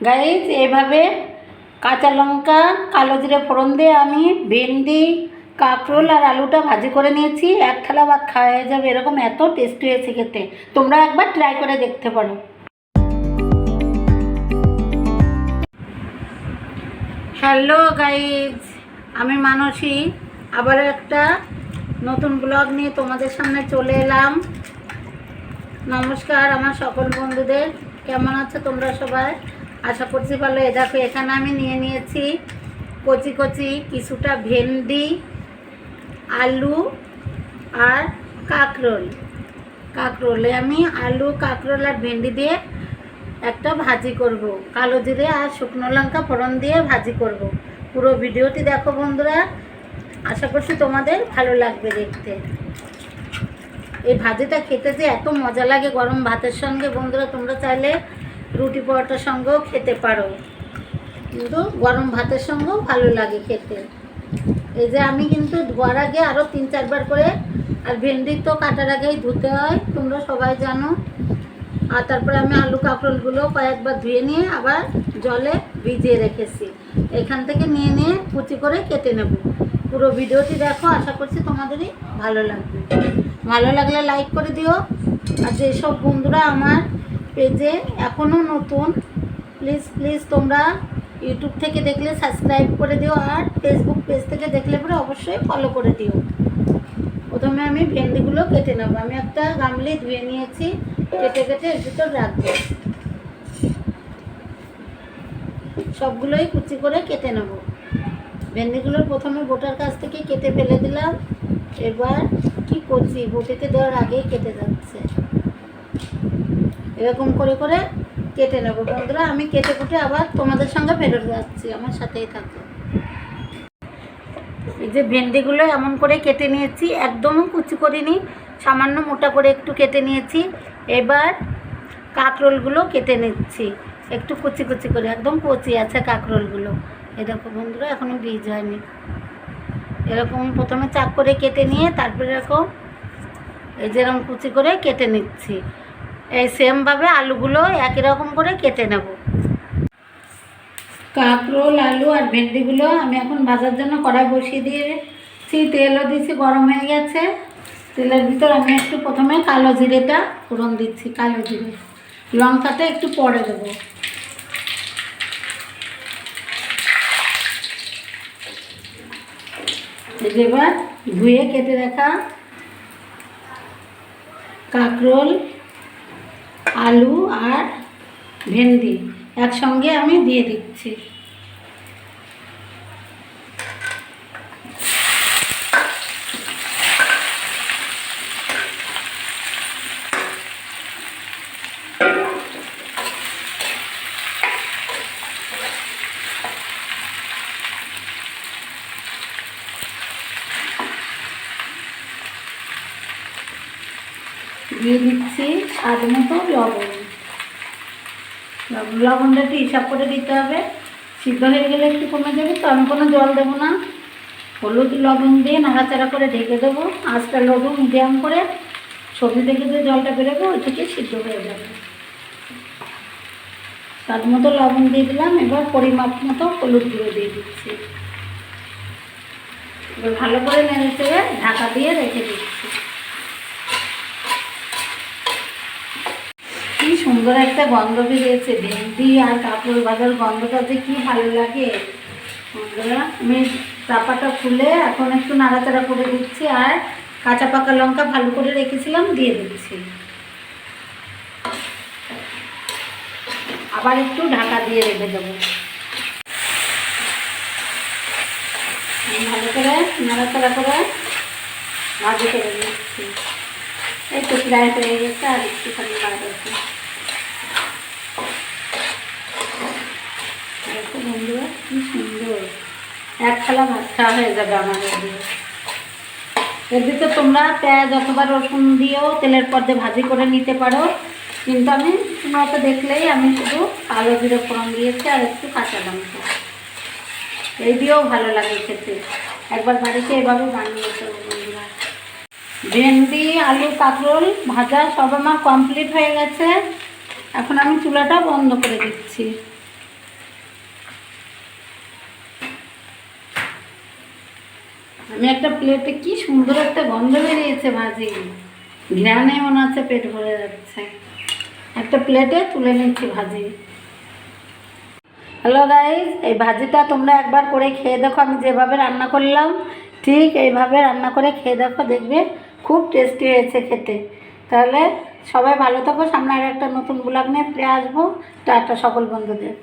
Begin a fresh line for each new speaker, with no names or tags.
Guys এভাবে কাঁচা লঙ্কা, কালো জিরে ফোড়ন দিয়ে আমি ভেন্ডি, কাঁকরোল আর আলুটা ভাজি করে নিয়েছি। এক থালা ভাত খাওয়া যাবে, এরকম এত টেস্টি হয়েছে খেতে। তোমরা একবার ট্রাই করে দেখতে পারো। হ্যালো গাইজ আমি মানসী। আবার একটা নতুন ব্লগ নিয়ে তোমাদের সামনে চলে এলাম। নমস্কার আমার সকল বন্ধুদের। কেমন আছো তোমরা সবাই? আশা করছি ভালো। এ দেখো, এখানে আমি নিয়ে নিয়েছি কচি কচি কিছুটা ভেন্ডি, আলু আর কাঁকরোল। কাঁকরোলে আমি আলু, কাঁকরোল আর ভেন্ডি দিয়ে একটা ভাজি করব। কালো জিরে আর শুকনো লঙ্কা ফোড়ন দিয়ে ভাজি করব। পুরো ভিডিওটি দেখো বন্ধুরা। আশা করছি তোমাদের ভালো লাগবে দেখতে। এই ভাজিটা খেতে যে এত মজা লাগে গরম ভাতের সঙ্গে। বন্ধুরা, তোমরা চাইলে রুটি পরোটার সঙ্গেও খেতে পারো। কিন্তু গরম ভাতের সঙ্গেও ভালো লাগে খেতে। এই যে আমি কিন্তু ধোয়ার আগে আরও তিন চারবার করে, আর ভেন্ডি তো কাটার আগেই ধুতে হয়, তোমরা সবাই জানো। আর তারপরে আমি আলু কাঁকরোলগুলো কয়েকবার ধুয়ে নিয়ে আবার জলে ভিজিয়ে রেখেছি। এখান থেকে নিয়ে নিয়ে কুচি করে কেটে নেব। পুরো ভিডিওটি দেখো, আশা করছি তোমাদেরই ভালো লাগবে। ভালো লাগলে লাইক করে দিও। আর যেসব বন্ধুরা আমার পেজে এখনও নতুন প্লিজ প্লিজ তোমরা ইউটিউব থেকে দেখলে সাবস্ক্রাইব করে দিও আর ফেসবুক পেজ থেকে দেখলে পরে অবশ্যই ফলো করে দিও। প্রথমে আমি ভেন্ডিগুলো কেটে নেব। আমি একটা গামলি ধুয়ে নিয়েছি, কেটে কেটে এর ভিতর রাখব। সবগুলোই কুচি করে কেটে নেব। ভেন্ডিগুলোর প্রথমে বোটার কাছ থেকে কেটে ফেলে দিলাম। এবার কি করছি? বটিতে দেওয়ার আগেই কেটে যাচ্ছে। এরকম করে করে কেটে নেব। বন্ধুরা, আমি কেটে কুটে আবার তোমাদের সঙ্গে ফেরত যাচ্ছি, আমার সাথেই থাকো। এই যে ভেন্ডিগুলো এমন করে কেটে নিয়েছি, একদমও কুচি করিনি, সামান্য মোটা করে একটু কেটে নিয়েছি। এবার কাঁকরোলগুলো কেটে নিচ্ছি, একটু কুচি কুচি করে, একদম কচি আছে কাঁকরোলগুলো। দেখো বন্ধুরা এখনও বীজ হয়নি। এরকম প্রথমে চাক করে কেটে নিয়ে, তারপরে এরকম এই যেরকম কুচি করে কেটে নিচ্ছি। এই সেমভাবে আলুগুলো একই রকম করে কেটে নেব। কাঁকরোল আলু আর ভেন্ডিগুলো আমি এখন ভাজার জন্য কড়াই বসিয়ে দিয়েছি। তেলও দিয়েছি, গরম হয়ে গেছে। তেলের ভিতর আমি একটু প্রথমে কালো জিরেটা ফোড়ন দিচ্ছি, কালো জিরে। লঙ্কাটা একটু পরে দেবো। এবার ধুয়ে কেটে রাখা কাঁকরোল আলু আর ভেন্ডি একসঙ্গে আমি দিয়ে দিচ্ছি। দিয়ে দিচ্ছি স্বাদ মতো লবণ। লবণ লবণটা একটু হিসাব করে দিতে হবে। সিদ্ধ হয়ে গেলে একটু কমে যাবে তো আমি কোনো জল দেবো না। হলুদ লবণ দিয়ে নাড়াচাড়া করে ঢেকে দেবো। আঁচটা লবণ মিডিয়াম করে সবজি থেকে যে জলটা বেরোবে, ওই থেকে সিদ্ধ হয়ে যাবে। স্বাদ মতো লবণ দিয়ে দিলাম, এবার পরিমাপ মতো হলুদ গুঁড়ো দিয়ে দিচ্ছি। এবার ভালো করে নেড়ে ঢাকা দিয়ে রেখে দিচ্ছি। সুন্দর একটা গন্ধ বেরিয়েছে। ভেন্ডি আর কাপড় বাজার গন্ধটা যে কি ভালো লাগে। আমি চাপাটা খুলে এখন একটু নাড়াচাড়া করে দিচ্ছি আর কাঁচা পাকা লঙ্কা ভালো করে রেখেছিলাম, দিয়ে দিচ্ছি। আবার একটু ঢাকা দিয়ে রেখে দেবো। ভালো করে নাড়াচাড়া করে ভাজি করে দিচ্ছি তো প্রায় হয়ে গেছে আর একটুখানি বাদ আছে দেখো বন্ধুরা কি সুন্দর। এক থালা ভাত খাওয়া হয়ে যাবে আমাদের দিয়ে এর তোমরা পেঁয়াজ অথবা রসুন দিয়েও তেলের পর্দে ভাজি করে নিতে পারো। কিন্তু আমি তোমরা তো দেখলেই আমি শুধু কালো জিরে ফোড়ন দিয়েছি আর একটু কাঁচা লঙ্কা। এই দিয়েও ভালো লাগে খেতে। একবার বাড়িতে এভাবে বানিয়েছে বন্ধুরা। ভেন্ডি, আলু কাঁকরোল ভাজা সব আমার কমপ্লিট হয়ে গেছে। এখন আমি চুলাটা বন্ধ করে দিচ্ছি। আমি একটা প্লেটে কি সুন্দর একটা গন্ধ বেরিয়েছে ভাজি ঘ্রাণে মনে হচ্ছে পেট ভরে যাচ্ছে। একটা প্লেটে তুলে নিচ্ছি ভাজি। হ্যালো গাইজ এই ভাজিটা তোমরা একবার করে খেয়ে দেখো, আমি যেভাবে রান্না করলাম, ঠিক এইভাবে রান্না করে খেয়ে দেখো, দেখবে খুব টেস্টি হয়েছে খেতে। তাহলে সবাই ভালো থাকো, সামনে আর একটা নতুন ব্লগ নিয়ে ফিরে আসব। টাটা সকল বন্ধুদের।